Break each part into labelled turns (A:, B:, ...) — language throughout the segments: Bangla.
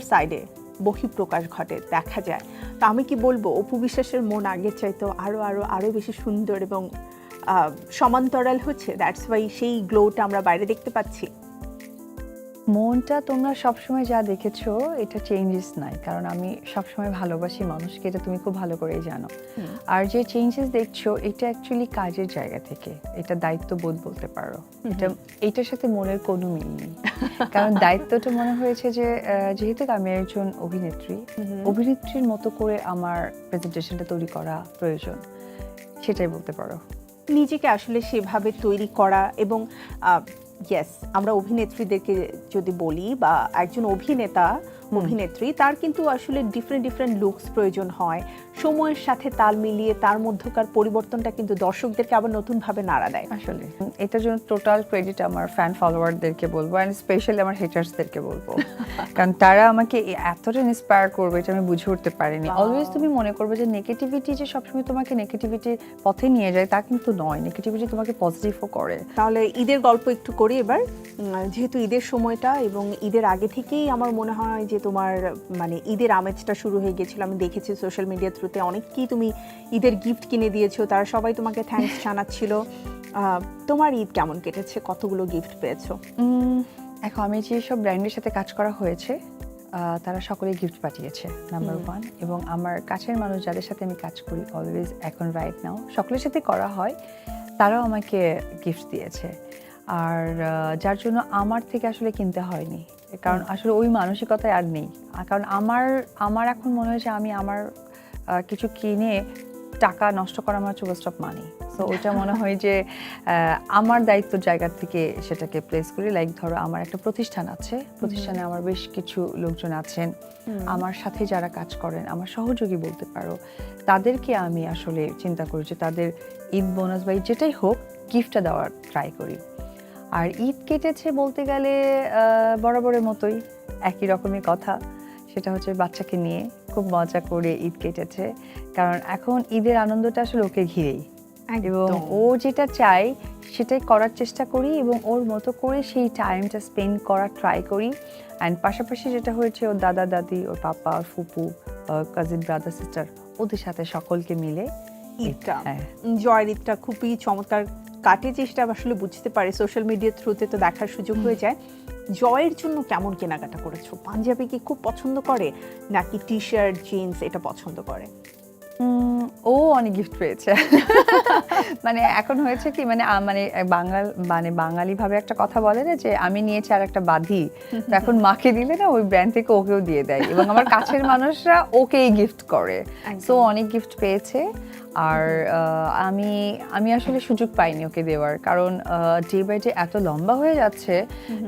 A: সাইডে বহিঃপ্রকাশ ঘটে, দেখা যায়। তো আমি কি বলব, অপু বিশ্বাসের মন আগে চাইতো আরও আরও আরও বেশি সুন্দর এবং সমান্তরাল হচ্ছে। দ্যাটস ওয়াই সেই গ্লোটা আমরা বাইরে দেখতে পাচ্ছি।
B: মনটা তোমরা সবসময় যা দেখেছ এটা চেঞ্জেস নাই। কারণ আমি সবসময় ভালোবাসি মানুষকে এটা তুমি খুব ভালো করেই জানো। আর যে চেঞ্জেস দেখছ এটা অ্যাকচুয়ালি কাজের জায়গা থেকে। এটা দায়িত্ববোধ বলতে পারো। এটা এটার সাথে মনের কোনো মিল নেই। কারণ দায়িত্বটা মনে হয়েছে যে যেহেতু আমি একজন অভিনেত্রী অভিনেত্রীর মতো করে আমার প্রেজেন্টেশনটা তৈরি করা প্রয়োজন সেটাই বলতে পারো।
A: নিজেকে আসলে সেভাবে তৈরি করা এবং ইয়েস আমরা অভিনেত্রীদেরকে যদি বলি বা একজন অভিনেতা অভিনেত্রী তার কিন্তু আসলে ডিফারেন্ট ডিফারেন্ট লুকস প্রয়োজন হয়। সময়ের সাথে তাল মিলিয়ে তার মধ্যকার পরিবর্তনটা কিন্তু দর্শকদেরকে আবার নতুনভাবে নাড়া দেয়।
B: আসলে। এটার জন্য টোটাল ক্রেডিট আমার ফ্যান ফলোয়ারদেরকে বলব অ্যান্ড স্পেশালি আমার হেটার্সদেরকে বলব। কারণ তারা আমাকে এতটা ইন্সপায়ার করবে এটা আমি বুঝে উঠতে পারিনি। অলওয়েজ তুমি মনে করবে যে নেগেটিভিটি যে সবসময় তোমাকে নেগেটিভিটির পথে নিয়ে যায় তা কিন্তু নয়। নেগেটিভিটি তোমাকে পজিটিভও করে।
A: তাহলে ঈদের গল্প একটু করি এবার। যেহেতু ঈদের সময়টা এবং ঈদের আগে থেকেই আমার মনে হয় যে তোমার মানে ঈদের আমেজটা শুরু হয়ে গেছিল। আমি দেখেছি সোশ্যাল মিডিয়া থ্রুতে অনেককেই তুমি ঈদের গিফট কিনে দিয়েছ। তারা সবাই তোমাকে থ্যাঙ্কস জানাচ্ছিল। তোমার ঈদ কেমন কেটেছে? কতগুলো গিফট পেয়েছ?
B: এখন আমি যেসব ব্র্যান্ডের সাথে কাজ করা হয়েছে তারা সকলে গিফট পাঠিয়েছে নাম্বার ওয়ান এবং আমার কাছের মানুষ যাদের সাথে আমি কাজ করি অলওয়েজ এখন রাইট নাও সকলের সাথে করা হয় তারাও আমাকে গিফট দিয়েছে। আর যার জন্য আমার থেকে আসলে কিনতে হয়নি। কারণ আসলে ওই মানসিকতায় আর নেই। কারণ আমার আমার এখন মনে হয় যে আমি আমার কিছু কিনে টাকা নষ্ট করা আমার চুপ স্টপ মানি সো ওইটা মনে হয় যে আমার দায়িত্ব জায়গা থেকে সেটাকে প্লেস করি। লাইক ধরো আমার একটা প্রতিষ্ঠান আছে। প্রতিষ্ঠানে আমার বেশ কিছু লোকজন আছেন। আমার সাথে যারা কাজ করেন আমার সহযোগী বলতে পারো তাদেরকে আমি আসলে চিন্তা করি যে তাদের ঈদ বোনাস বা যেটাই হোক গিফটটা দেওয়ার ট্রাই করি। আর ঈদ কেটেছে বলতে গেলে বরাবরের মতোই একই রকমই কথা। সেটা হচ্ছে বাচ্চাকে নিয়ে খুব মজা করে ঈদ কেটেছে। কারণ এখন ঈদের আনন্দটা আসলে ওকে ঘিরেই। এবং ও যেটা চায় সেটাই করার চেষ্টা করি এবং ওর মতো করে সেই টাইমটা স্পেন্ড করার ট্রাই করি। অ্যান্ড পাশাপাশি যেটা হয়েছে ওর দাদা দাদি ওর পাপা ওর ফুপু কাজিন ব্রাদার সিস্টার ওদের সাথে সকলকে মিলে
A: ঈদটা।
B: হ্যাঁ।
A: জয়ের ঈদটা। খুবই চমৎকার কাটে সেটা আসলে বুঝতে পারে। সোশ্যাল মিডিয়ার থ্রুতে তো দেখার সুযোগ হয়ে যায়। জয়ের জন্য কেমন কেনাকাটা করেছ? পাঞ্জাবি কি খুব পছন্দ করে? নাকি টি শার্ট জিন্স এটা পছন্দ করে?
B: ও অনেক গিফট পেয়েছে। মানে এখন হয়েছে কি মানে মানে বাঙাল মানে বাঙালি ভাবে একটা কথা বলে না যে আমি নিয়েছি আর একটা বাধি। তো এখন মাকে দিলে না ওই ব্র্যান্ড থেকে ওকেও দিয়ে দেয়। এবং আমার কাছের মানুষরা ওকেই গিফট করে। সো অনেক গিফট পেয়েছে। আর আমি আমি আসলে সুযোগ পাইনি ওকে দেওয়ার। কারণ ডে বাই ডে এত লম্বা হয়ে যাচ্ছে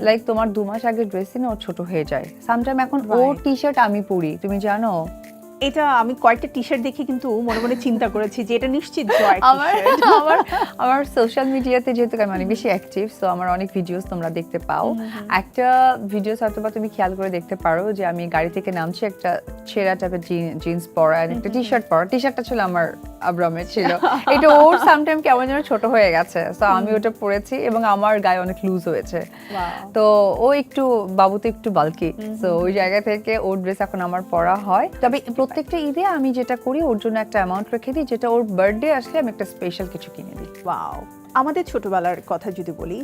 B: লাইক তোমার দু মাস আগে ড্রেসই না ওর ছোট হয়ে যায়। সামটাইম এখন ওর টি শার্ট আমি পরি। তুমি জানো?
A: এটা আমি কয়েকটা টি শার্ট দেখে কিন্তু মনে মনে চিন্তা করেছি যে এটা নিশ্চিত জয়
B: আমার আমার আমার সোশ্যাল মিডিয়াতে যেহেতু আমি অনেক বেশি অ্যাক্টিভ সো আমার অনেক ভিডিওস তোমরা দেখতে পাও। একটা ভিডিওস হয়তো বা তুমি খেয়াল করে দেখতে পারো যে আমি গাড়ি থেকে নামছি একটা ছেঁড়া টাইপের জিন্স পরা একটা টি শার্ট পরা। টি শার্টটা ছিল আমার আব্রামের ছিল। এটা ওর সামটাইম কেমন যেন ছোট হয়ে গেছে সো আমি ওটা পরেছি এবং আমার গায়ে অনেক লুজ হয়েছে। তো ও একটু বাবু তো একটু বালকি তো ওই জায়গা থেকে ওর ড্রেস এখন আমার পরা হয়। তবে প্রত্যেকটা ঈদে আমি যেটা করি, ওর জন্য একটা অ্যামাউন্ট রেখে দিই, যেটা ওর বার্থডে আসলে আমি একটা স্পেশাল কিছু কিনে দিই।
A: ওয়াও আমাদের ছোটবেলার কথা যদি বলি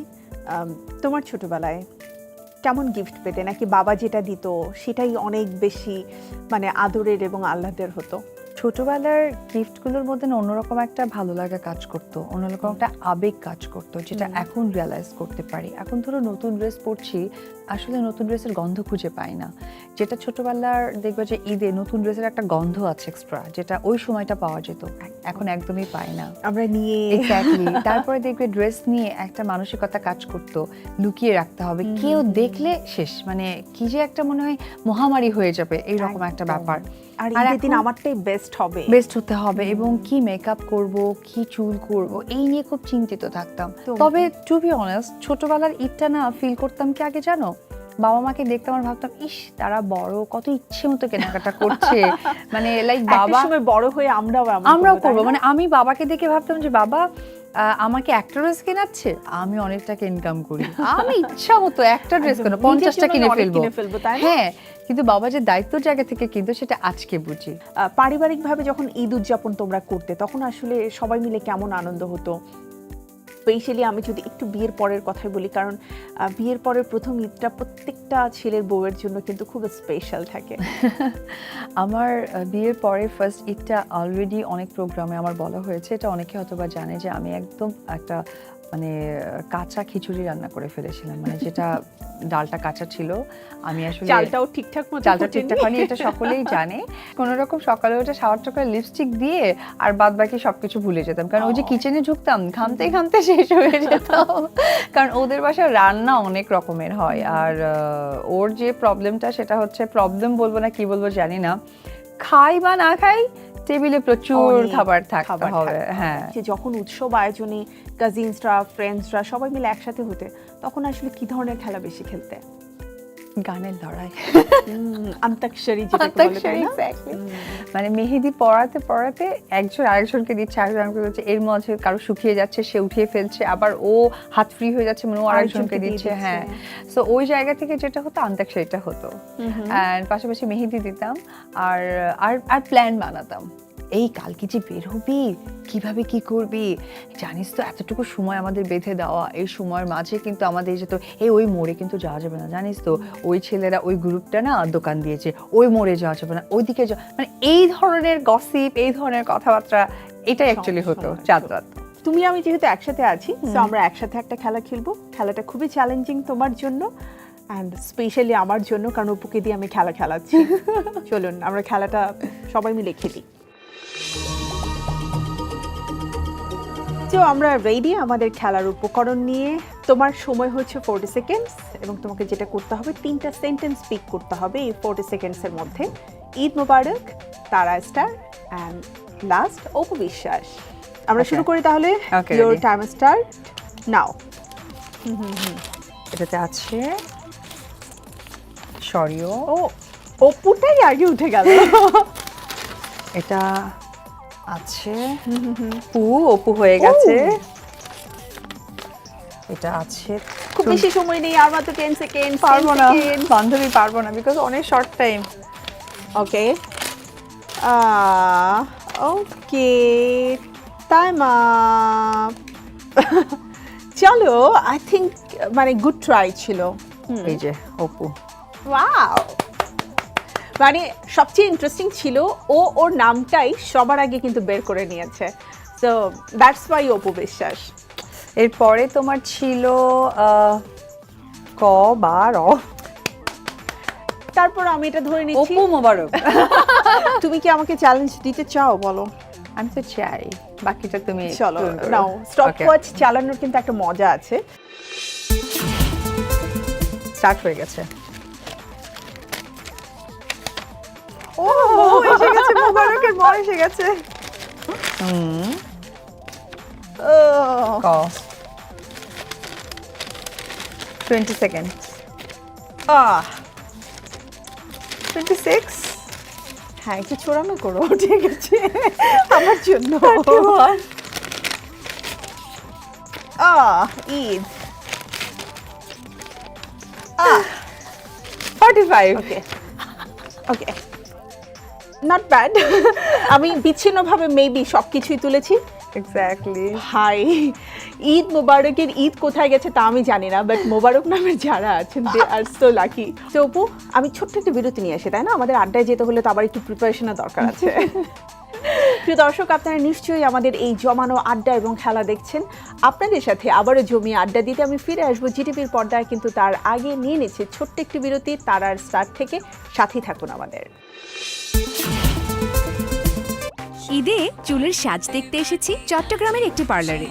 A: তোমার ছোটবেলায় কেমন গিফট পেতে? নাকি বাবা যেটা দিত, সেটাই অনেক বেশি মানে আদরের এবং আহ্লাদের হতো?
B: ছোটবেলার গিফটগুলোর মধ্যে না অন্যরকম একটা ভালো লাগা কাজ করতো অন্যরকম একটা আবেগ কাজ করতো যেটা এখন রিয়ালাইজ করতে পারি। এখন ধরো নতুন ড্রেস পরছি আসলে নতুন ড্রেসের গন্ধ খুঁজে পাই না। যেটা ছোটবেলার দেখবে যে ঈদে নতুন ড্রেসের একটা গন্ধ আছে এক্সট্রা যেটা ওই সময়টা পাওয়া যেত। এখন একদমই পাই না।
A: আমরা নিয়ে
B: এক্স্যাক্টলি তারপরে দেখবে ড্রেস নিয়ে একটা মানসিকতা কাজ করতো লুকিয়ে রাখতে হবে। কেউ দেখলে শেষ মানে কি যে একটা মনে হয় মহামারী হয়ে যাবে এইরকম একটা ব্যাপার।
A: আর ঈদের দিন আমারটাই বেস্ট হবে।
B: বেস্ট হতে হবে এবং কি মেকআপ করব কি চুল করব এই নিয়ে খুব চিন্তিত থাকতাম। তবে টু বি অনেস্ট ছোটবেলার ঈদটা না ফিল করতাম কি আগে জানো? বাবা মাকে দেখতাম আর ভাবতাম ইস তারা বড় কত ইচ্ছে মতো কেনাকাটা করছে। মানে লাইক বাবা
A: সময় বড় হয়ে আমরাও
B: আমরাও
A: করব?
B: মানে আমি বাবাকে দেখে ভাবতাম যে বাবা আমাকে একটা ড্রেস কেনাচ্ছে? আমি অনেক টাকা ইনকাম করি। আমি ইচ্ছা মতো একটা ড্রেস কেন? পঞ্চাশটা কিনে ফেলব। হ্যাঁ কিন্তু বাবা যে দায়িত্ব জায়গা থেকে কিন্তু সেটা আজকে বুঝি।
A: পারিবারিকভাবে যখন ঈদ উদযাপন তোমরা করতে তখন আসলে সবাই মিলে কেমন আনন্দ হতো? স্পেশালি আমি যদি একটু বিয়ের পরের কথাই বলি কারণ বিয়ের পরের প্রথম ঈদটা প্রত্যেকটা ছেলের বউয়ের জন্য কিন্তু খুব স্পেশাল থাকে।
B: আমার বিয়ের পরের ফার্স্ট ঈদটা অলরেডি অনেক প্রোগ্রামে আমার বলা হয়েছে। এটা অনেকে হয়তো বা জানে যে আমি একদম একটা মানে কাঁচা খিচুড়ি রান্না করে ফেলেছিলাম। মানে যেটা ডালটা কাঁচা ছিল আমি আসলে
A: চালটাও ঠিকঠাক মতো
B: চালটা ঠিকঠাক হয়নি এটা সকলেই জানে। কোন রকম সকালে উঠে সাওয়ারটা করে লিপস্টিক দিয়ে আর বাদ বাকি সবকিছু ভুলে যেতাম। কারণ ওই যে কিচেনে ঢুকতাম ঘামতে ঘামতে শেষ হয়ে যেতাম কারণ ওদের বাসায় রান্না অনেক রকমের হয়। আর ওর যে প্রবলেমটা সেটা হচ্ছে প্রবলেম বলব না কি বলব জানি না। খাই বা না খাই টেবিলে প্রচুর খাবার থাকতে হবে হ্যাঁ।
A: যে যখন উৎসব আয়োজনে কাজিনসরা ফ্রেন্ডসরা সবাই মিলে একসাথে হতে তখন আসলে কি ধরনের খেলা বেশি খেলতে?
B: গানের লড়াই
A: আন্তাক্ষরী. হুম।
B: মানে মেহেদি পড়াতে পড়াতে একজন আরেকজনকে দিচ্ছে আরেকজনকে দিচ্ছে এর মাঝে কারও শুকিয়ে যাচ্ছে সে উঠিয়ে ফেলছে আবার ও হাত ফ্রি হয়ে যাচ্ছে মানে ও আরেকজনকে দিচ্ছে। হ্যাঁ সো ওই জায়গা থেকে যেটা হতো আন্তাক্ষরীটা হতো অ্যান্ড পাশাপাশি মেহেদি দিতাম আর আর প্ল্যান বানাতাম এই কালকে যে বের হবি? কীভাবে কি করবি? জানিস তো এতটুকু সময় আমাদের বেঁধে দেওয়া এই সময়ের মাঝে কিন্তু আমাদের যে তো এই ওই মোড়ে কিন্তু যাওয়া যাবে না জানিস তো? ওই ছেলেরা ওই গ্রুপটা না দোকান দিয়েছে ওই মোড়ে যাওয়া যাবে না ওইদিকে যাওয়া মানে এই ধরনের গসিপ এই ধরনের কথাবার্তা এটাই অ্যাকচুয়ালি হতো
A: সময়
B: চাঁদ রাত।
A: তুমি আমি যেহেতু একসাথে আছি তো আমরা একসাথে একটা খেলা খেলব। খেলাটা খুবই চ্যালেঞ্জিং তোমার জন্য অ্যান্ড স্পেশালি আমার জন্য কারণ অপুকে দিয়ে আমি খেলা খেলাচ্ছি। চলুন আমরা খেলাটা সবাই মিলে খেলি। তো আমরা রেডি আমাদের খেলার উপকরণ নিয়ে। তোমার সময় হচ্ছে ফোর্টি সেকেন্ডস এবং তোমাকে যেটা করতে হবে তিনটা সেন্টেন্স স্পিক করতে হবে এই ফোর্টি সেকেন্ডসের মধ্যে। ঈদ মোবারক তারা star and last Apu Biswas আমরা শুরু করি তাহলে।
B: Ready.
A: টাইম স্টার্ট নাও
B: এটাতে আছে সরিও।
A: ও অপুটাই আগে উঠে গেল।
B: এটা আছে। পু অপু হয়ে গেছে। এটা আছে।
A: খুব বেশি সময় নেই আর মাত্র টেন সেকেন্ড
B: পারব না। বান্ধবী পারব না বিকজ অনেক short time
A: okay okay time up চলো আই থিঙ্ক মানে গুড ট্রাই ছিল।
B: এই যে অপু।
A: ওয়াও মানে সবচেয়ে ইন্টারেস্টিং ছিল ও ওর নামটাই সবার আগে কিন্তু বের করে নিয়েছে। তো দ্যাটস ওয়াই অপু বিশ্বাস
B: এরপরে তোমার ছিল ক বা র।
A: তারপর আমি এটা ধরে নিচ্ছি।
B: অপু মোবারক।
A: তুমি কি আমাকে চ্যালেঞ্জ দিতে চাও বলো?
B: আমি তো চাই। বাকিটা তুমি
A: চলো নাও স্টপ ওয়াচ চালানোর কিন্তু একটা মজা আছে।
B: স্টার্ট হয়ে গেছে।
A: ও এসে গেছে মোবারকের বর এসে গেছে।
B: হুম।
A: ও,
B: ক twenty second
A: ah.
B: Twenty six
A: হ্যাঁ একটু চোরানো করো ঠিক আছে। আমার জন্য। আহ Eid.
B: Forty five
A: okay okay not bad আমি বিচ্ছিন্নভাবে মেবি সব কিছুই তুলেছি।
B: এক্স্যাক্টলি
A: হাই ঈদ মোবারকের ঈদ কোথায় গেছে তা আমি জানি না বাট মোবারক নামের যারা আছেন দে আর সো লাকি তো অপু আমি ছোট্ট একটা বিরতি নিয়ে আসি তাই না? আমাদের আড্ডায় যেতে হলে তো আবার একটু প্রিপারেশনের দরকার আছে। প্রিয় দর্শক আপনারা নিশ্চয়ই আমাদের এই জমানো আড্ডা এবং খেলা দেখছেন। আপনাদের সাথে আবারও জমিয়ে আড্ডা দিতে আমি ফিরে আসব জিটিভির পর্দায় কিন্তু তার আগে নিয়ে নিচ্ছে ছোট্ট একটি বিরতি তারার স্টার থেকে সাথী থাকুন আমাদের।
C: ঈদে চুলের সাজ দেখতে এসেছি চট্টগ্রামের একটি পার্লারে।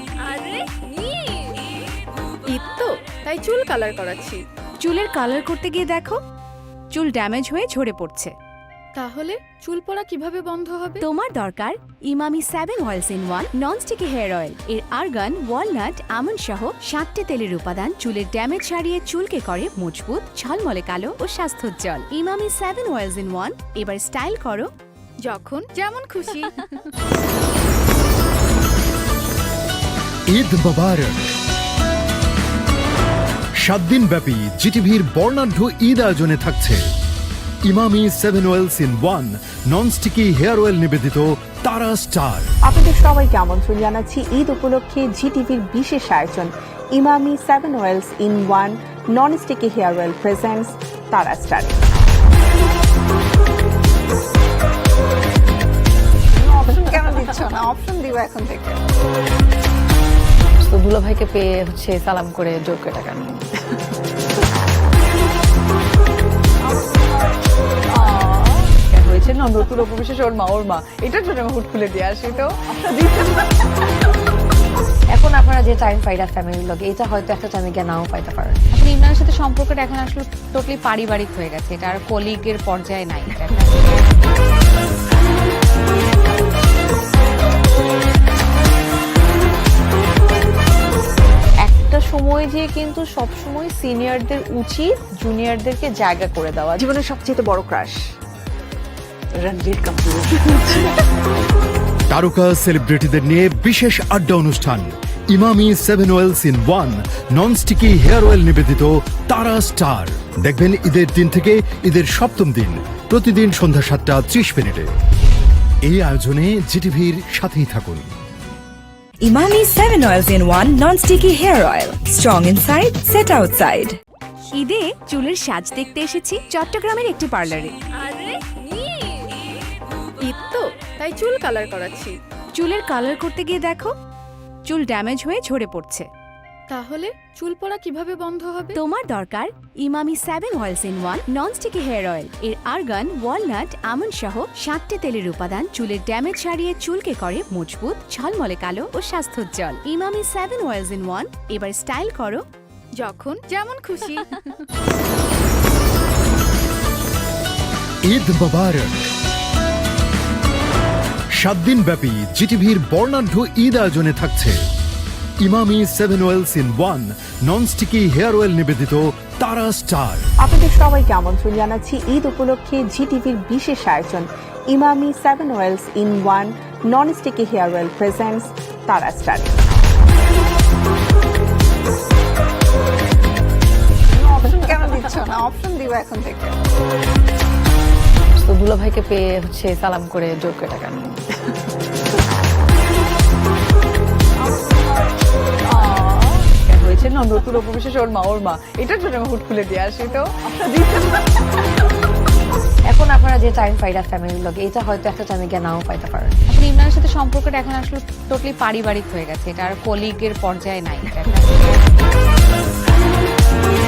D: ঈদ তো তাই চুল কালার করাচ্ছি।
C: চুলের কালার করতে গিয়ে দেখো চুল ড্যামেজ হয়ে ঝরে পড়ছে।
D: তাহলে চুল পড়া কীভাবে বন্ধ হবে?
C: তোমার দরকার Emami seven oils in one non sticky hair oil. এর আর্গান ওয়ালনাট আমন্ড সহ সাতটি তেলের উপাদান চুলের ড্যামেজ সারিয়ে চুলকে করে মজবুত ঝলমলে কালো ও স্বাস্থ্যোজ্জ্বল। Emami seven oils in one এবার স্টাইল করো।
D: যখন যেমন খুশি।
E: ঈদ মোবারক। সাত দিন ব্যাপী জিটিভির বর্ণাঢ্য ঈদ আয়োজনে থাকছে। Emami seven oils in one non sticky hair oil নিবেদিত তারা স্টার।
A: আপনাদের সবাইকে আমন্ত্রণ জানাচ্ছি ঈদ উপলক্ষে জি টিভির বিশেষ আয়োজন Emami seven oils in one non sticky hair oil presents তারা স্টার।
B: কেন দিচ্ছ না? অপশন দিব এখন থেকে। তো দুলা ভাইকে পেয়ে হচ্ছে সালাম করে জোর করে টাকা নিয়ে। আহ, না নতুন উপবিশেষ ওর মা ওর মা। এটার জন্য আমি হুট খুলে দিয়ে আসি তো।
F: এখন আপনারা যে টাইম পাইরা ফ্যামিলির লগে এটা হয়তো একটা টাইমে গিয়ে নাও পাইতে পারেন।
G: এখন ইমরানের সাথে সম্পর্কটা এখন আসলে টোটালি পারিবারিক হয়ে গেছে এটা আর কলিগের পর্যায়ে নাই।
F: সময় যে কিন্তু সব সময় সিনিয়রদের উচিত জুনিয়রদেরকে জায়গা করে দেওয়া।
A: জীবনের সবচেয়ে বড় ক্রাশ রণবীর কাপুর।
E: তারকা সেলিব্রিটিদের নিয়ে বিশেষ আড্ডা অনুষ্ঠান। Emami seven oils in one non sticky hair oil নিবেদিত তারা স্টার। দেখবেন ঈদের দিন থেকে ঈদের সপ্তম দিন প্রতিদিন সন্ধ্যা সাতটা ত্রিশ মিনিটে। এই আয়োজনে জিটিভির সাথেই থাকুন।
H: Imami 7 oils in one non-sticky hair oil. Strong inside, set outside.
C: ঈদে চুলের সাজ দেখতে এসেছি চট্টগ্রামের একটি পার্লারে।
D: আরে ঈদ তো তাই চুল কালার করাচ্ছি।
C: চুলের কালার করতে গিয়ে দেখো চুল ড্যামেজ হয়ে ঝরে পড়ছে।
D: তাহলে চুল পড়া কীভাবে বন্ধ হবে?
C: তোমার দরকার Emami seven oils in one non sticky hair oil এর আর্গান ওয়ালনাট আমন্ড সহ সাতটি তেলের উপাদান চুলের ড্যামেজ সারিয়ে চুলকে করে মজবুত ঝলমলে কালো ও স্বাস্থ্যোজ্জ্বল। Emami seven oils in one এবার স্টাইল করো।
D: যখন যেমন খুশি।
E: ঈদ মোবারক। সাত দিন ব্যাপী জিটিভির বর্ণাঢ্য ঈদ আয়োজনে থাকছে। Emami seven oils in one non sticky hair oil নিবেদিত তারা স্টার।
A: আপনাদের সবাইকে আমন্ত্রণ জানাচ্ছি ঈদ উপলক্ষে জি টিভির বিশেষ আয়োজন। Emami seven oils in one non sticky hair oil presents Tara star.
B: Option কেন দিচ্ছ? না অপশন দিব এখন থেকে। তো দুলা ভাইকে পেয়ে হচ্ছে সালাম করে জোর করে টাকা নিয়ে। না নতুন উপবিশেষ ওর মা ওর মা। এটার জন্য আমি হুট খুলে দিয়ে আসি তো।
F: এখন আপনারা যে টাইম পাইরা ফ্যামিলির লগে এটা হয়তো একটা টাইমে গিয়ে নাও পাইতে পারেন।
G: এখন ইমরানের সাথে সম্পর্কটা এখন আসলে টোটালি পারিবারিক হয়ে গেছে। এটা আর কলিগের পর্যায়ে নাই।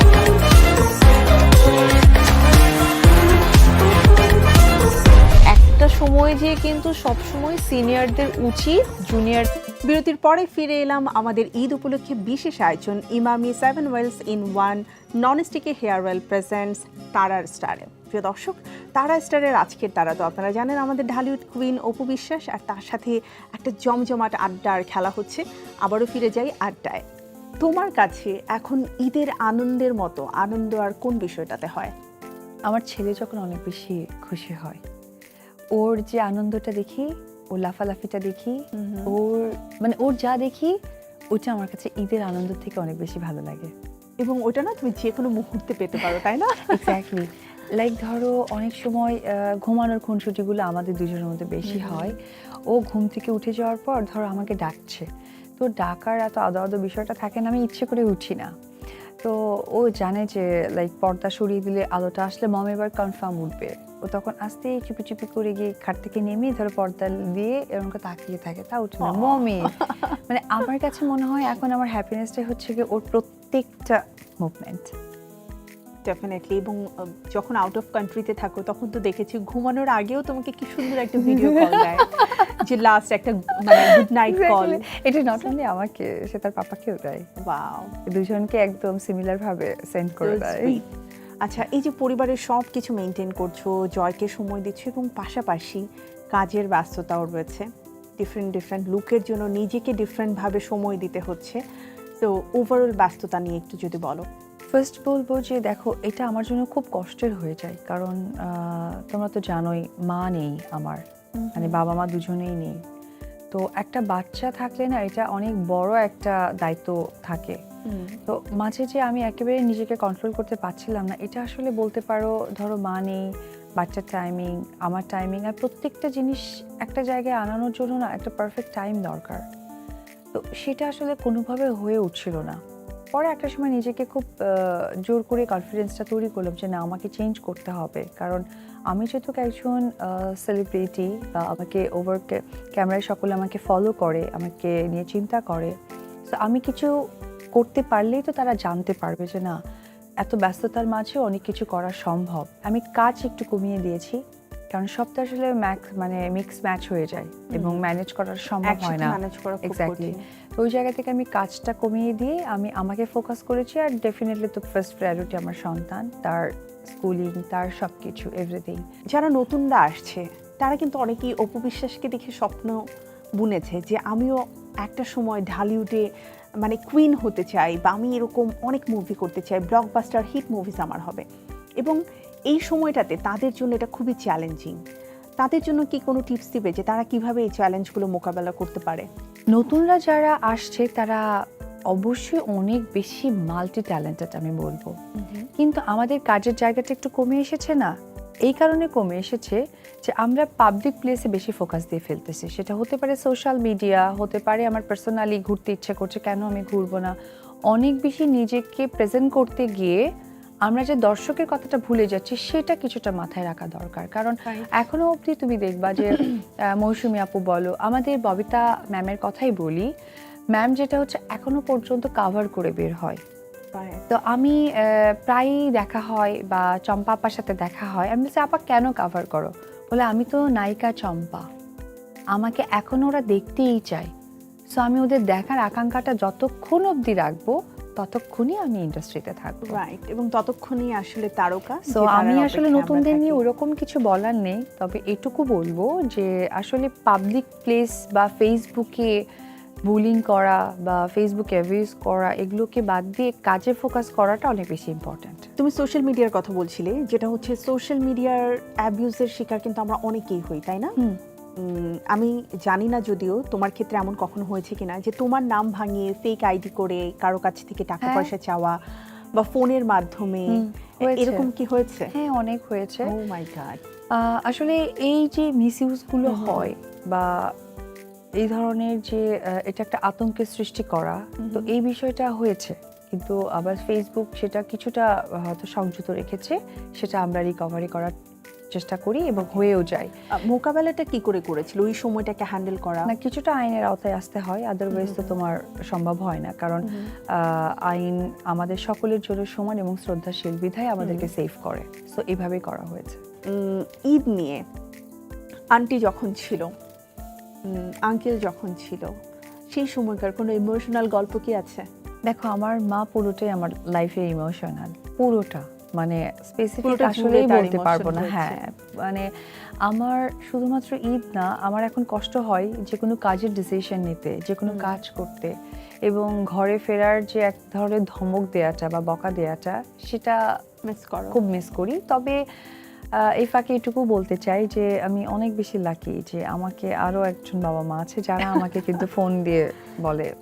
F: যে কিন্তু সবসময় সিনিয়রদের উচিত, জুনিয়র
A: বিরতির পরে ফিরে এলাম আমাদের ঈদ উপলক্ষে বিশেষ আয়োজন, Emami seven oils in one non sticky hair oil presents তারার স্টারে প্রিয় দর্শক তারা স্টারের আজকের তারা তো আপনারা জানেন, আমাদের ঢালিউড কুইন অপু বিশ্বাস আর তার সাথে একটা জমজমাট আড্ডার খেলা হচ্ছে। আবারও ফিরে যাই আড্ডায়। তোমার কাছে এখন ঈদের আনন্দের মতো, আনন্দ আর কোন বিষয়টাতে হয়?
B: আমার ছেলে যখন অনেক বেশি খুশি হয় ওর যে আনন্দটা দেখি ওর লাফালাফিটা দেখি ওর মানে ওর যা দেখি ওটা আমার কাছে ঈদের আনন্দ থেকে অনেক বেশি ভালো লাগে।
A: এবং ওটা না তুমি যে কোনো মুহূর্তে পেতে পারো তাই না?
B: এক্স্যাক্টলি লাইক ধরো অনেক সময় ঘুমানোর খুনসুটিগুলো আমাদের দুজনের মধ্যে বেশি হয়। ও ঘুম থেকে উঠে যাওয়ার পর ধরো আমাকে ডাকছে। তো ডাকার এত আদো আদো বিষয়টা থাকে না আমি ইচ্ছে করে উঠি না। তো ও জানে যে লাইক পর্দা সরিয়ে দিলে আলোটা আসলে মম এবার কনফার্ম উঠবে। ও তখন আস্তে চুপি চুপি করে গিয়ে খাট থেকে নেমে ধরো পর্দা দিয়ে এরকম করে তাকিয়ে থাকে। তা উঠে না মমি। মানে আমার কাছে মনে হয় এখন আমার হ্যাপিনেসটা হচ্ছে কি ওর প্রত্যেকটা মুভমেন্ট
A: ডেফিনেটলি এবং যখন আউট অফ কান্ট্রিতে থাকো তখন তো দেখেছি ঘুমানোর আগেও তোমাকে কি সুন্দর একটা ভিডিও কল দেয় যে লাস্ট একটা মানে গুড নাইট কল
B: এটা নট অনলি আমাকে সে তার পাপাকেও দেয়।
A: ওয়াও
B: দুজনকে একদম সিমিলার ভাবে সেন্ড করে দেয়।
A: আচ্ছা এই যে পরিবারের সব কিছু মেনটেন করছ জয়কে সময় দিচ্ছ এবং পাশাপাশি কাজের ব্যস্ততাও রয়েছে। ডিফারেন্ট ডিফারেন্ট লুকের জন্য নিজেকে ডিফারেন্টভাবে সময় দিতে হচ্ছে। তো ওভারঅল ব্যস্ততা নিয়ে একটু যদি বলো।
B: ফার্স্ট বলব যে দেখো এটা আমার জন্য খুব কষ্টের হয়ে যায়। কারণ তোমরা তো জানোই মা নেই আমার। মানে বাবা মা দুজনেই নেই। তো একটা বাচ্চা থাকলে না এটা অনেক বড় একটা দায়িত্ব থাকে। তো মাঝে যে আমি একেবারে নিজেকে কন্ট্রোল করতে পারছিলাম না, এটা আসলে বলতে পারো, ধরো মা নেই, বাচ্চার টাইমিং আমার টাইমিং আর প্রত্যেকটা জিনিস একটা জায়গায় আনানোর জন্য না একটা পারফেক্ট টাইম দরকার। তো সেটা আসলে কোনোভাবে হয়ে উঠছিল না। পরে একটা সময় নিজেকে খুব জোর করে কনফিডেন্সটা তৈরি করলাম যে না, আমাকে চেঞ্জ করতে হবে। কারণ আমি যেহেতু একজন সেলিব্রিটি বা আমাকে ওভার ক্যামেরায় সকলে আমাকে ফলো করে, আমাকে নিয়ে চিন্তা করে তো আমি কিছু করতে পারলেই তো তারা জানতে পারবে যে না এত ব্যস্ততার মাঝে অনেক কিছু করা সম্ভব। আমি কাজ একটু কমিয়ে দিয়েছি কারণ সব তো আসলে ম্যাক্স মানে মিক্স ম্যাচ হয়ে যায় এবং ম্যানেজ করার সম্ভব হয় না।
A: করা
B: এক্স্যাক্টলি তো ওই জায়গা থেকে আমি কাজটা কমিয়ে দিয়ে আমি আমাকে ফোকাস করেছি আর ডেফিনেটলি তো ফার্স্ট প্রায়োরিটি আমার সন্তান তার স্কুলিং তার সব কিছু এভরিথিং
A: যারা নতুনরা আসছে তারা কিন্তু অনেকেই অপবিশ্বাসকে দেখে স্বপ্ন বুনেছে যে আমিও একটা সময় ঢালিউডে মানে কুইন হতে চাই বা আমি এরকম অনেক মুভি করতে চাই ব্লকবাস্টার হিট মুভিজ আমার হবে। এবং এই সময়টাতে তাদের জন্য এটা খুবই চ্যালেঞ্জিং তাদের জন্য কি কোনো টিপস দিবে যে তারা কীভাবে এই চ্যালেঞ্জগুলো মোকাবেলা করতে পারে?
B: নতুনরা যারা আসছে তারা অবশ্যই অনেক বেশি মাল্টি ট্যালেন্টেড আমি বলব। কিন্তু আমাদের কাজের জায়গাটা একটু কমে এসেছে না? এই কারণে কমে এসেছে যে আমরা পাবলিক প্লেসে বেশি ফোকাস দিয়ে ফেলতেছি। সেটা হতে পারে সোশ্যাল মিডিয়া হতে পারে আমার পার্সোনালি ঘুরতে ইচ্ছে করছে কেন আমি ঘুরবো না? অনেক বেশি নিজেকে প্রেজেন্ট করতে গিয়ে আমরা যে দর্শকের কথাটা ভুলে যাচ্ছি সেটা কিছুটা মাথায় রাখা দরকার। কারণ এখনও অবধি তুমি দেখবা যে মৌসুমী আপু বলো আমাদের ববিতা ম্যামের কথাই বলি। ম্যাম যেটা হচ্ছে এখনও পর্যন্ত কাভার করে বের হয়। তো আমি প্রায়ই দেখা হয় বা চম্পা আপার সাথে দেখা হয়। আমি বলছি আপা কেন কাভার করো? বলে আমি তো নায়িকা চম্পা। আমাকে এখন ওরা দেখতেই চায়। সো আমি ওদের দেখার আকাঙ্ক্ষাটা যতক্ষণ অবধি রাখব ততক্ষণই আমি ইন্ডাস্ট্রিতে থাকব।
A: রাইট এবং ততক্ষণই আসলে তারকা
B: সো আমি আসলে নতুনদের নিয়ে ওরকম কিছু বলার নেই। তবে এটুকু বলব যে আসলে পাবলিক প্লেস বা ফেসবুকে বুলিং করা বা ফেসবুকে অ্যাভিউজ করা এগুলোকে বাদ দিয়ে কাজে ফোকাস করাটা অনেক বেশি ইম্পর্ট্যান্ট
A: তুমি সোশ্যাল মিডিয়ার কথা বলছিলে যেটা হচ্ছে সোশ্যাল মিডিয়ার অ্যাবিউজের শিকার কিন্তু আমরা অনেকেই হই তাই না? আমি জানি না যদিও তোমার ক্ষেত্রে এমন কখনো হয়েছে কিনা যে তোমার নাম ভাঙিয়ে ফেক আইডি করে কারও কাছ থেকে টাকা
B: হ্যাঁ।
A: পয়সা চাওয়া বা ফোনের মাধ্যমে এরকম কি হয়েছে?
B: হ্যাঁ অনেক হয়েছে।
A: ও মাই গড
B: আসলে এই যে মিসইউজগুলো হয় বা এই ধরনের যে এটা একটা আতঙ্কের সৃষ্টি করা তো এই বিষয়টা হয়েছে। কিন্তু আবার ফেসবুক সেটা কিছুটা হয়তো সংযত রেখেছে সেটা আমরা রিকভারি করার চেষ্টা করি এবং হয়েও যায়।
A: মোকাবেলাটা কি করে করেছিল? ওই সময়টাকে হ্যান্ডেল করা?
B: না কিছুটা আইনের আওতায় আসতে হয় আদারওয়াইজ তো তোমার সম্ভব হয় না। কারণ আইন আমাদের সকলের জন্য সমান এবং শ্রদ্ধাশীল বিধায় আমাদেরকে সেভ করে। সো এভাবেই করা হয়েছে।
A: ঈদ নিয়ে আন্টি যখন ছিল আঙ্কেল যখন ছিল সেই সময়কার কোনো ইমোশনাল গল্প কি আছে?
B: দেখো আমার মা পুরোটাই আমার লাইফে ইমোশনাল পুরোটা। মানে স্পেসিফিক আসলেই বলতে পারব না। হ্যাঁ মানে আমার শুধুমাত্র ঈদ না আমার এখন কষ্ট হয় যে কোনো কাজের ডিসিশন নিতে যে কোনো কাজ করতে। এবং ঘরে ফেরার যে এক ধরনের ধমক দেয়াটা বা বকা দেয়াটা সেটা
A: মিস করো।
B: খুব মিস করি। তবে এই ফাঁকে এটুকু বলতে চাই যে আমি অনেক বেশি লাকি যে আমাকে আরও একজন বাবা মা আছে যারা আমাকে কিন্তু ফোন দিয়ে বলে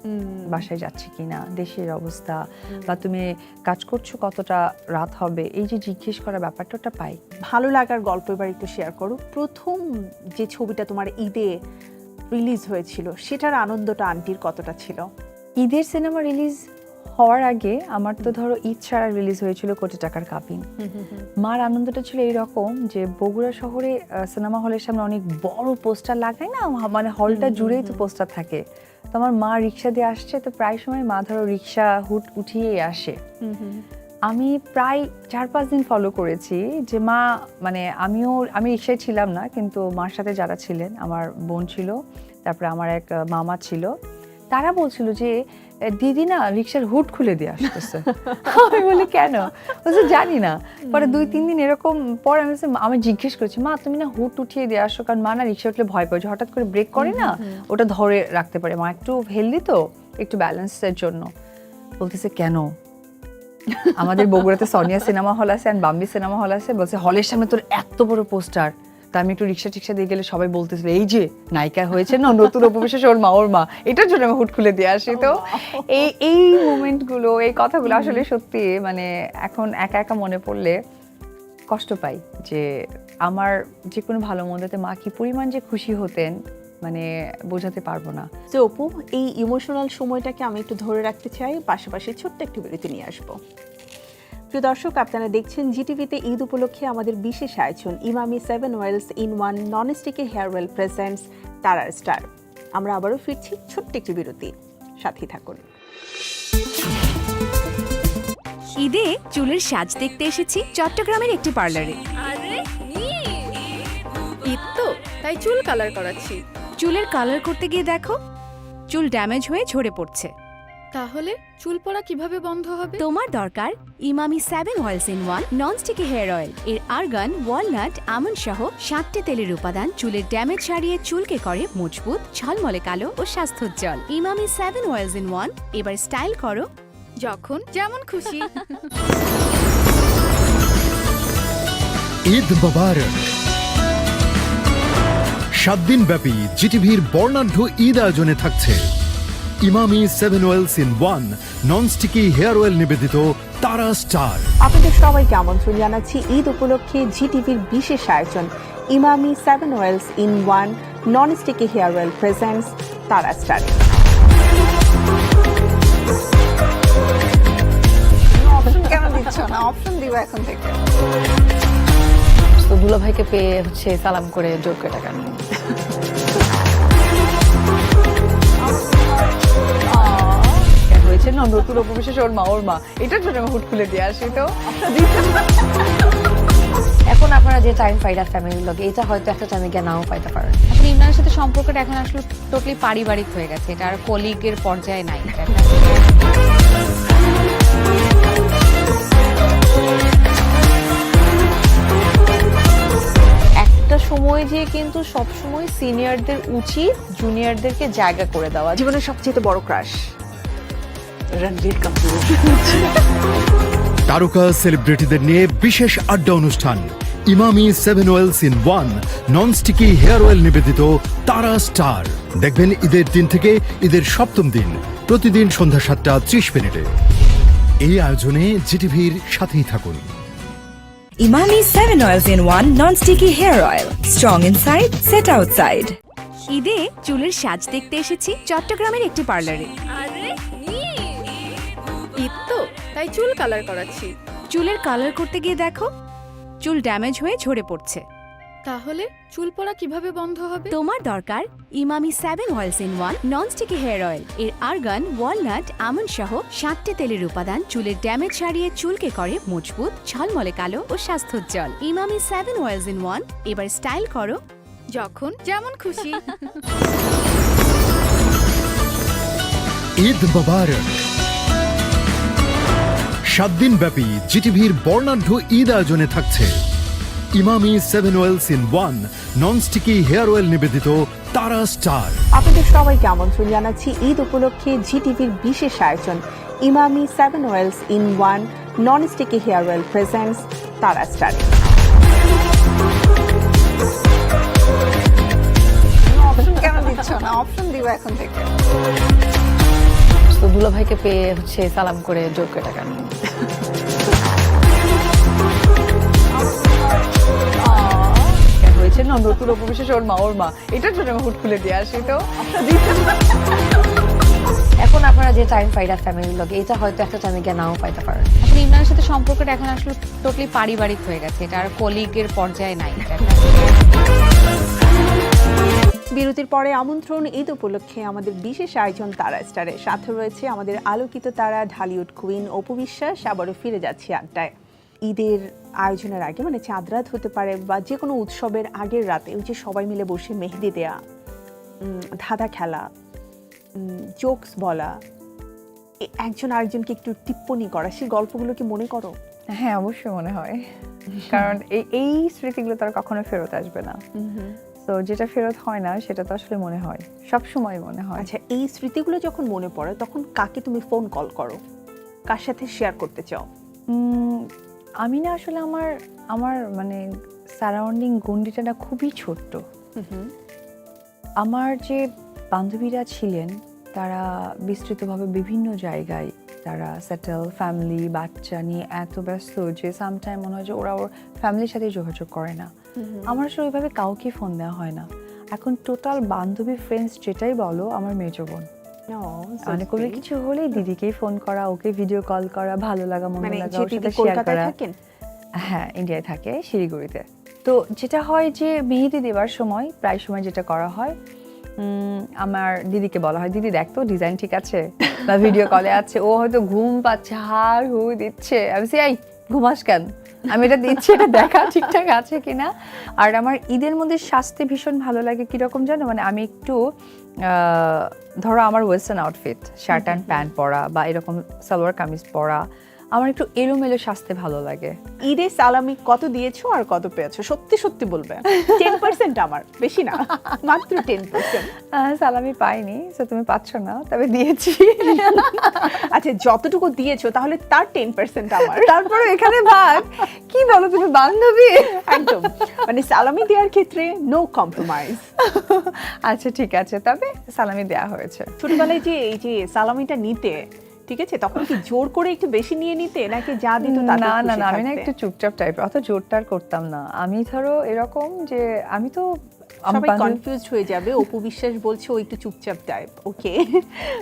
B: বাসায় যাচ্ছে কিনা? দেশের অবস্থা বা তুমি কাজ করছ কতটা রাত হবে? এই যে জিজ্ঞেস করা ব্যাপারটা ওটা পাই।
A: ভালো লাগার গল্প এবার একটু শেয়ার করো। প্রথম যে ছবিটা তোমার ঈদে রিলিজ হয়েছিল সেটার আনন্দটা আন্টির কতটা ছিল?
B: ঈদের সিনেমা রিলিজ হওয়ার আগে আমার তো ধরো ঈদ ছাড়া রিলিজ হয়েছিল কোটি টাকার কাপিং। মার আনন্দটা ছিল এইরকম যে বগুড়া শহরে সিনেমা হলের সামনে অনেক বড় পোস্টার লাগায় না? মানে হলটা জুড়েই তো পোস্টার থাকে। তো আমার মা রিক্সা দিয়ে আসছে তো প্রায় সময় মা ধরো রিক্সা হুট উঠিয়েই আসে। আমি প্রায় চার পাঁচ দিন ফলো করেছি যে মা মানে আমিও আমি রিক্সায় ছিলাম না কিন্তু মার সাথে যারা ছিলেন আমার বোন ছিল তারপরে আমার এক মামা ছিল তারা বলছিল যে "এ, দিদি না রিক্সার হুড খুলে দিয়ে আসতেছে। আমি বলি কেন? বলছে জানি না। পরে দুই তিন দিন এরকম পরে আমি আমি জিজ্ঞেস করছি মা তুমি না হুড উঠিয়ে দিয়ে আসো কারণ মা না রিক্সা উঠলে ভয় যে হঠাৎ করে ব্রেক করে না ওটা ধরে রাখতে পারে। মা একটু হেলদি তো একটু ব্যালেন্সের জন্য। বলতেছে কেন? আমাদের বগুড়াতে সোনিয়া সিনেমা হল আছে অ্যান্ড বাম্বি সিনেমা হল আছে। বলছে হলের সামনে তোর এত বড় পোস্টার তা আমি একটু রিক্সা টিক্সা দিয়ে গেলে সবাই বলতেছিল, এই যে নায়িকা হয়েছে না নতুন উপবিশেষ ওর মা ওর মা। এটার জন্য আমি হুট খুলে দিয়ে আসি। তো এই এই মুমেন্টগুলো এই কথাগুলো আসলে সত্যি মানে এখন একা একা মনে পড়লে কষ্ট পাই যে আমার যে কোনো ভালো মন্দাতে মা কি পরিমাণ যে খুশি হতেন মানে বোঝাতে পারব না।
A: তো অপু, এই ইমোশনাল সময়টাকে আমি একটু ধরে রাখতে চাই, পাশাপাশি ছোট্ট একটু বিরতি নিয়ে আসব। প্রিয় দর্শক আপনারা দেখছেন জিটিভিতে ঈদ উপলক্ষে আমাদের বিশেষ আয়োজন Emami seven oils in one non sticky hair oil presents তারার স্টার। আমরা আবারও ফিরছি ছোট্ট একটি বিরতি। সাথেই থাকুন।
C: ঈদে চুলের সাজ দেখতে এসেছি চট্টগ্রামের একটি পার্লারে।
D: ঈদ তো তাই চুল কালার করাচ্ছি।
C: চুলের কালার করতে গিয়ে দেখো চুল ড্যামেজ হয়ে ঝরে পড়ছে।
D: তাহলে চুল পড়া কীভাবে বন্ধ হবে?
C: তোমার দরকার Emami seven oils in one non sticky hair oil. এর আর্গান ওয়ালনাট আমন্ড সহ সাতটি তেলের উপাদান চুলের ড্যামেজ সারিয়ে চুলকে করে মজবুত ঝলমলে কালো ও স্বাস্থ্যোজ্জ্বল। Emami seven oils in one এবার স্টাইল করো।
D: যখন যেমন খুশি।
E: ঈদ মোবারক। সাত দিন ব্যাপী জিটিভির বর্ণাঢ্য ঈদ আয়োজনে থাকছে। Emami seven oils in one non sticky hair oil নিবেদিত তারা স্টার।
A: আপনাদের সবাইকে আমন্ত্রণ জানাচ্ছি ঈদ উপলক্ষে জি টিভির বিশেষ আয়োজন Emami seven oils in one non sticky hair oil presents তারা স্টার।
F: কেন দিচ্ছ না? অপশন দিব এখন থেকে। তো দুলা ভাইকে পেয়ে হচ্ছে সালাম করে জোর করে টাকা নিয়ে। হয়েছে না নতুন উপবিশেষ ওর মা ওর মা। এটার জন্য আমি হুট খুলে দিয়ে আসি তো।
G: এখন আপনারা যে টাইম পাইরা ফ্যামিলির লগে এটা হয়তো একটা টাইমে গিয়ে নাও পাইতে পারেন। এখন ইমরানের সাথে সম্পর্কটা এখন আসলে টোটালি পারিবারিক হয়ে গেছে। এটা আর কলিগের পর্যায়ে নাই। এটা একটা
F: সময় যে কিন্তু সব সময় সিনিয়রদের উচিত জুনিয়রদেরকে জায়গা করে দেওয়া।
A: জীবনের সবচেয়ে বড় ক্রাশ
F: রণবীর কাপুর।
E: তারকা সেলিব্রিটিদের নিয়ে বিশেষ আড্ডা অনুষ্ঠান। Emami seven oils in one non sticky hair oil নিবেদিত তারা স্টার। দেখবেন ঈদের দিন থেকে ঈদের সপ্তম দিন প্রতিদিন সন্ধ্যা সাতটা ত্রিশ মিনিটে। এই আয়োজনে জিটিভির সাথেই থাকুন।
H: Imami 7 oils in one non-sticky hair oil. Strong inside, set outside.
C: ঈদে চুলের সাজ দেখতে এসেছি চট্টগ্রামের একটি পার্লারে।
D: ঈদ তো তাই চুল কালার করাচ্ছি।
C: চুলের কালার করতে গিয়ে দেখো চুল ড্যামেজ হয়ে ঝরে পড়ছে।
D: তাহলে চুল পড়া কীভাবে বন্ধ হবে?
C: তোমার দরকার Emami seven oils in one non sticky hair oil এর আর্গান ওয়ালনাট আমন্ড সহ সাতটি তেলের উপাদান চুলের ড্যামেজ সারিয়ে চুলকে করে মজবুত ঝলমলে কালো ও স্বাস্থ্যোজ্জ্বল Emami seven oils in one এবার স্টাইল করো।
D: যখন যেমন খুশি।
E: ঈদ মোবারক। সাত দিন ব্যাপী জিটিভির বর্ণাঢ্য ঈদ আয়োজনে থাকছে। Emami seven oils in one non sticky hair oil নিবেদিত তারা স্টার।
A: আপনাদের সবাইকে আমন্ত্রণ জানাচ্ছি ঈদ উপলক্ষে জি টিভির বিশেষ আয়োজন। Emami seven oils in one non sticky hair oil presents তারা স্টার।
F: কেন দিচ্ছ না? অপশন দিব এখন থেকে। তো দুলা ভাইকে পেয়ে হচ্ছে সালাম করে জোর করে টাকা না নতুন উপবিশেষ ওর মা ওর মা। এটার জন্য আমি হুট খুলে দিয়ে আসি তো
G: এখন আপনারা যে টাইম পাইরা ফ্যামিলির লগে এটা হয়তো একটা টাইমে গিয়ে নাও পাইতে পারেন। এখন ইমরানের সাথে সম্পর্কটা এখন আসলে টোটালি পারিবারিক হয়ে গেছে এটা আর কলিগের পর্যায়ে নাই।
A: বিরতির পরে আমন্ত্রণ ঈদ উপলক্ষে আমাদের বিশেষ আয়োজন তারা স্টারে সাথে রয়েছে আমাদের আলোকিত তারা ঢালিউড কুইন অপু বিশ্বাস আবারও ফিরে যাচ্ছি আড্ডায়। ঈদের আয়োজনের আগে মানে চাঁদ রাত হতে পারে বা যে কোনো উৎসবের আগের রাতে ওই যে সবাই মিলে বসে মেহেদি দেয়া ধাঁধা খেলা জোকস বলা একজন আরেকজনকে একটু টিপ্পনি করা সেই গল্পগুলো কি মনে করো?
B: হ্যাঁ অবশ্যই মনে হয়। কারণ এই এই স্মৃতিগুলো তার কখনো ফেরত আসবে না। তো যেটা ফেরত হয় না সেটা তো আসলে মনে হয়। সব সময় মনে হয়।
A: আচ্ছা এই স্মৃতিগুলো যখন মনে পড়ে তখন কাকে তুমি ফোন কল করো? কার সাথে শেয়ার করতে চাও?
B: উম, আমি না আসলে আমার আমার মানে সারাউন্ডিং গন্ডিটা না খুবই ছোট্ট। আমার যে বান্ধবীরা ছিলেন তারা বিস্তৃতভাবে বিভিন্ন জায়গায় তারা সেটেল ফ্যামিলি বাচ্চা নিয়ে এত ব্যস্ত যে সামটাইম মনে হয় যে ওরা ওর ফ্যামিলির সাথে যোগাযোগ করে না। আমার আসলে ওইভাবে কাউকে ফোন দেওয়া হয় না। এখন টোটাল বান্ধবী ফ্রেন্ডস যেটাই বলো আমার মেজো বোন। মানে কিছু হলেই দিদিকেই ফোন করা ওকে ভিডিও কল করা ভালো লাগা মন্দ
A: মানে
B: লাগা ওর সাথে শেয়ার করা। হ্যাঁ ইন্ডিয়ায় থাকে শিলিগুড়িতে। তো যেটা হয় যে মেহেদি দেওয়ার সময় প্রায় সময় যেটা করা হয় উম, আমার দিদিকে বলা হয় দিদি দেখ তো ডিজাইন ঠিক আছে বা ভিডিও কলে আছে। ও হয়তো ঘুম পাচ্ছে হার হু দিচ্ছে। আমি সে ঘুমাস কেন? আমি এটা দিচ্ছি এটা দেখা ঠিকঠাক আছে কিনা? আর আমার ঈদের মধ্যে স্বাস্থ্যে ভীষণ ভালো লাগে কীরকম জানো? মানে আমি একটু আহ, ধরো আমার western outfit shirt and pant পরা বা এরকম সালোয়ার কামিজ পরা আমার একটু এলোমেলো স্বাস্থ্যে ভালো লাগে।
A: ঈদে সালামি কত দিয়েছ আর কত পেয়েছ? সত্যি সত্যি বলবে। টেন পার্সেন্ট আমার বেশি না মাত্র টেন পার্সেন্ট
B: সালামি পাইনি তো তুমি পাচ্ছ না তবে দিয়েছি।
A: আচ্ছা যতটুকু দিয়েছ তাহলে তার টেন পার্সেন্ট আমার।
B: তারপরে এখানে ভাগ। কি বলো তুমি বান্ধবী?
A: একদম মানে সালামি দেওয়ার ক্ষেত্রে নো কম্প্রোমাইজ
B: আচ্ছা ঠিক আছে তবে সালামি দেওয়া হয়েছে।
A: ছোটবেলায় যে এই যে সালামিটা নিতে ঠিক আছে? তখন কি জোর করে একটু বেশি নিয়ে নিতে নাকি যা দিত
B: না না না আমি না একটু চুপচাপ টাইপ অত জোরটার করতাম না। আমি ধরো এরকম যে আমি তো
A: সবাই কনফিউজড হয়ে যাবে অপু বিশ্বাস বলছে ও একটু চুপচাপ টাইপ ওকে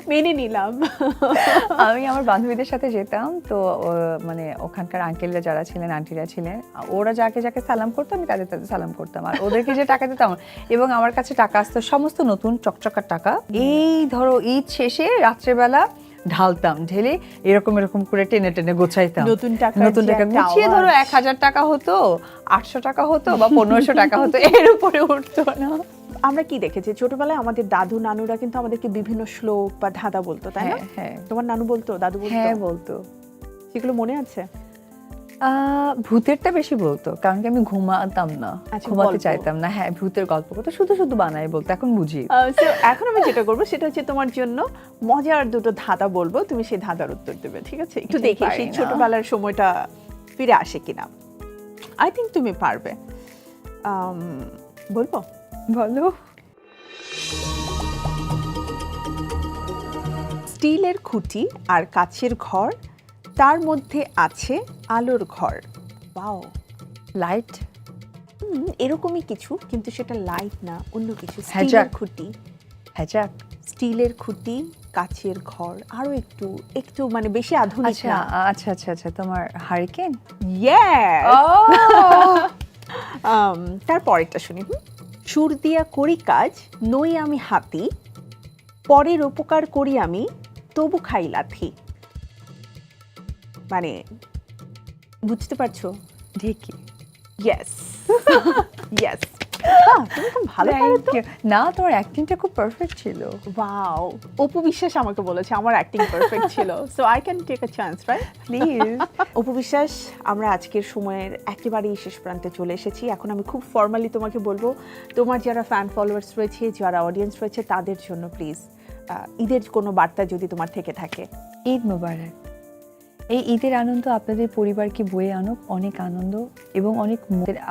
A: মেনে নিলাম।
B: আমি আমার বান্ধবীদের সাথে যেতাম তো মানে ওখানকার আঙ্কেলরা যারা ছিলেন আন্টিরা ছিলেন ওরা যাকে যাকে সালাম করতো আমি তাদের তাদের সালাম করতাম। আর ওদেরকে যে টাকা দিতাম এবং আমার কাছে টাকা আসতো সমস্ত নতুন চকচকার টাকা। এই ধরো ঈদ শেষে রাত্রেবেলা ঢালতাম ঢেলে এরকম এরকম করে টেনে টেনে গোছাইতাম।
A: নতুন টাকা
B: নতুন টাকা গুছিয়ে ধরো এক হাজার টাকা হতো আটশো টাকা হতো বা পনেরোশো টাকা হতো এর উপরে উঠতো না।
A: আমরা কি দেখেছি? ছোটবেলায় আমাদের দাদু নানুরা কিন্তু আমাদেরকে বিভিন্ন শ্লোক বা ধাঁধা বলতো তাই না?
B: হ্যাঁ হ্যাঁ।
A: তোমার নানু বলতো দাদু বলতো?
B: হ্যাঁ বলতো।
A: সেগুলো মনে আছে?
B: ভূতেরটা বেশি বলতো কারণ কি আমি ঘুমাতাম না
A: আচ্ছা,
B: ঘুমাতে চাইতাম না হ্যাঁ ভূতের গল্প করতো শুধু শুধু বানাই বলতো এখন বুঝি।
A: এখন আমি যেটা করব সেটা হচ্ছে তোমার জন্য মজার দুটো ধাঁধা বলব তুমি সেই ধাঁধার উত্তর দেবে ঠিক আছে? একটু দেখি সেই ছোটবেলার সময়টা ফিরে আসে কিনা। আই থিঙ্ক তুমি পারবে। বলব?
B: বলো।
A: স্টিলের খুঁটি আর কাচের ঘর তার মধ্যে আছে আলোর ঘর। বাও
B: লাইট
A: এরকমই কিছু কিন্তু সেটা লাইট না অন্য কিছু।
B: হ্যাজাক।
A: স্টিলের খুঁটি।
B: হ্যাজাক
A: স্টিলের খুঁটি কাচের ঘর আরও একটু একটু মানে বেশি আধুনিক
B: আচ্ছা আচ্ছা আচ্ছা আচ্ছা তোমার হারিকেন
A: Yes! আম, তার পরেরটা শুনি? সুর দিয়া করি কাজ নই আমি হাতি পরের উপকার করি আমি তবু খাই লাথি। মানে বুঝতে পারছ?
B: ঢেকি।
A: ইয়েস ইয়েস তুমি খুব ভালো
B: না তোমার অ্যাক্টিংটা খুব পারফেক্ট ছিল।
A: ওয়াও অপু বিশ্বাস আমাকে বলেছে আমার অ্যাক্টিং পারফেক্ট ছিল। So I can take a chance right
B: please
A: Apu Biswas আমরা আজকের সময়ের একেবারেই শেষ প্রান্তে চলে এসেছি। এখন আমি খুব ফর্মালি তোমাকে বলব তোমার যারা ফ্যান ফলোয়ার্স রয়েছে যারা অডিয়েন্স রয়েছে তাদের জন্য প্লিজ ঈদের কোনো বার্তা যদি তোমার থেকে থাকে।
B: ঈদ মোবারক। এই ঈদের আনন্দ আপনাদের পরিবারকে বয়ে আনুক অনেক আনন্দ এবং অনেক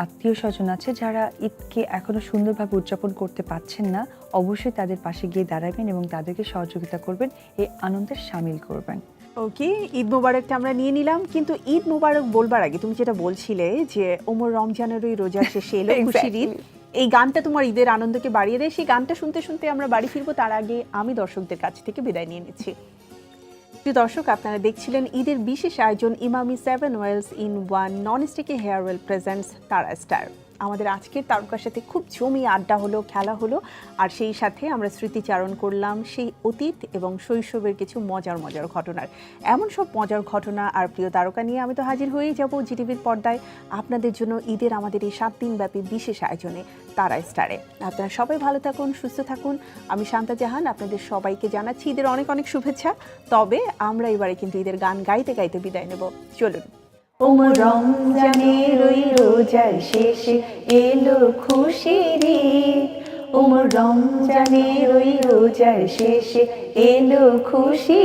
B: আত্মীয় স্বজন আছে যারা ঈদকে এখনও সুন্দরভাবে উদযাপন করতে পারছেন না। অবশ্যই তাদের পাশে গিয়ে দাঁড়াবেন এবং তাদেরকে সহযোগিতা করবেন এই আনন্দের সামিল করবেন।
A: ওকে ঈদ মুবারকটা আমরা নিয়ে নিলাম কিন্তু ঈদ মুবারক বলবার আগে তুমি যেটা বলছিলে যে ওমর রমজানের ওই রোজা শেষে এলো খুশির ঈদ এই গানটা তোমার ঈদের আনন্দকে বাড়িয়ে দেয়। সেই গানটা শুনতে শুনতে আমরা বাড়ি ফিরবো তার আগে আমি দর্শকদের কাছ থেকে বিদায় নিয়ে নিচ্ছি। প্রিয় দর্শক, আপনারা দেখছিলেন ঈদের বিশেষ আয়োজন Emami seven oils in one non sticky hair oil presents, তারা স্টার। আমাদের আজকের তারকার সাথে খুব জমি আড্ডা হলো, খেলা হলো, আর সেই সাথে আমরা স্মৃতিচারণ করলাম সেই অতীত এবং শৈশবের কিছু মজার মজার ঘটনার। এমন সব মজার ঘটনা আর প্রিয় তারকা নিয়ে আমি তো হাজির হয়েই যাব জিটিভির পর্দায়। আপনাদের জন্য ঈদের আমাদের এই সাত দিন ব্যাপী বিশেষ আয়োজনে তারা স্টারে। আপনারা সবাই ভালো থাকুন, সুস্থ থাকুন। আমি শান্তা জাহান, আপনাদের সবাইকে জানাচ্ছি ঈদের অনেক অনেক শুভেচ্ছা। তবে আমরা এবারে কিন্তু ঈদের গান গাইতে গাইতে বিদায় নেব। চলুন।
B: ওমর রমজানের ওই রোজার শেষে, এলো খুশির ওম ওমর রমজানের ওই রোজার শেষে, এলো খুশি